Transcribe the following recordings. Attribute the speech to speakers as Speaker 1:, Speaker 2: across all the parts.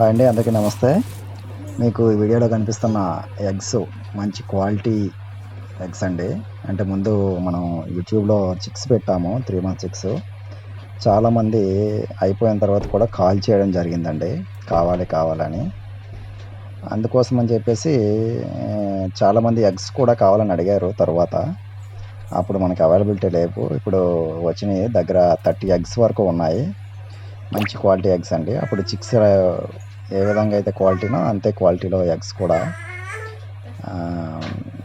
Speaker 1: Hi అండి అందరికీ నమస్తే. మీకు ఈ వీడియోలో కనిపిస్తున్న ఎగ్స్ మంచి క్వాలిటీ ఎగ్స్ అండి. అంటే ముందు మనం యూట్యూబ్లో చిక్స్ పెట్టాము త్రీ మంత్ చిక్స్. చాలామంది అయిపోయిన తర్వాత కూడా కాల్ చేయడం జరిగిందండి. కావాలి కావాలని. అందుకోసం అని చెప్పేసి చాలామంది ఎగ్స్ కూడా కావాలని అడిగారు తర్వాత. అప్పుడు మనకి అవైలబిలిటీ లేవు. ఇప్పుడు వచ్చినాయి దగ్గర థర్టీ ఎగ్స్ వరకు ఉన్నాయి. మంచి క్వాలిటీ ఎగ్స్ అండి. అప్పుడు చిక్స్ ఏ విధంగా అయితే క్వాలిటీనో అంతే క్వాలిటీలో ఎగ్స్ కూడా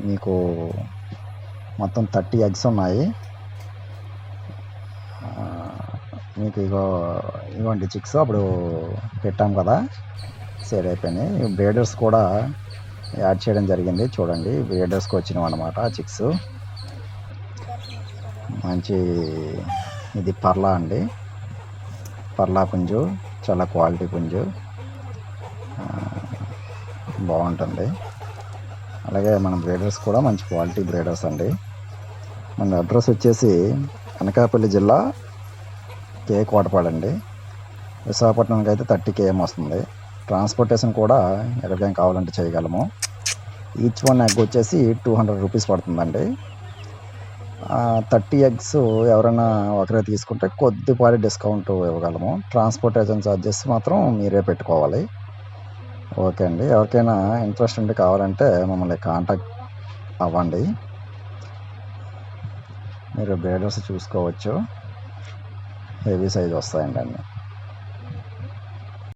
Speaker 1: మీకు మొత్తం థర్టీ ఎగ్స్ ఉన్నాయి. మీకు ఇగో ఇవ్వండి చిక్స్ అప్పుడు పెట్టాం కదా సేల్ అయిపోయినాయి. బ్రేడర్స్ కూడా యాడ్ చేయడం జరిగింది చూడండి. బ్రేడర్స్కి వచ్చినాం అనమాట చిక్స్. మంచి ఇది పర్లా అండి. పర్లా పుంజు చాలా క్వాలిటీ పుంజు. బాగుంటుంది. అలాగే మన బ్రేడర్స్ కూడా మంచి క్వాలిటీ బ్రేడర్స్ అండి. మన అడ్రస్ వచ్చేసి అనకాపల్లి జిల్లా కే కోటపాడండి విశాఖపట్నంకి అయితే థర్టీ కేఎం వస్తుంది. ట్రాన్స్పోర్టేషన్ కూడా ఎక్కడికైనా కావాలంటే చేయగలము. ఈచ్ వన్ ఎగ్ వచ్చేసి టూ హండ్రెడ్ రూపీస్ పడుతుందండి. థర్టీ ఎగ్స్ ఎవరైనా ఒకరే తీసుకుంటే కొద్దిపాటి డిస్కౌంట్ ఇవ్వగలము. ట్రాన్స్పోర్టేషన్ ఛార్జెస్ మాత్రం మీరే పెట్టుకోవాలి. ఓకే అండి. ఎవరికైనా ఇంట్రెస్ట్ ఉంటే కావాలంటే మమ్మల్ని కాంటాక్ట్ అవ్వండి. మీరు బ్రేడర్స్ చూసుకోవచ్చు. హెవీ సైజ్ వస్తాయండి అన్నీ.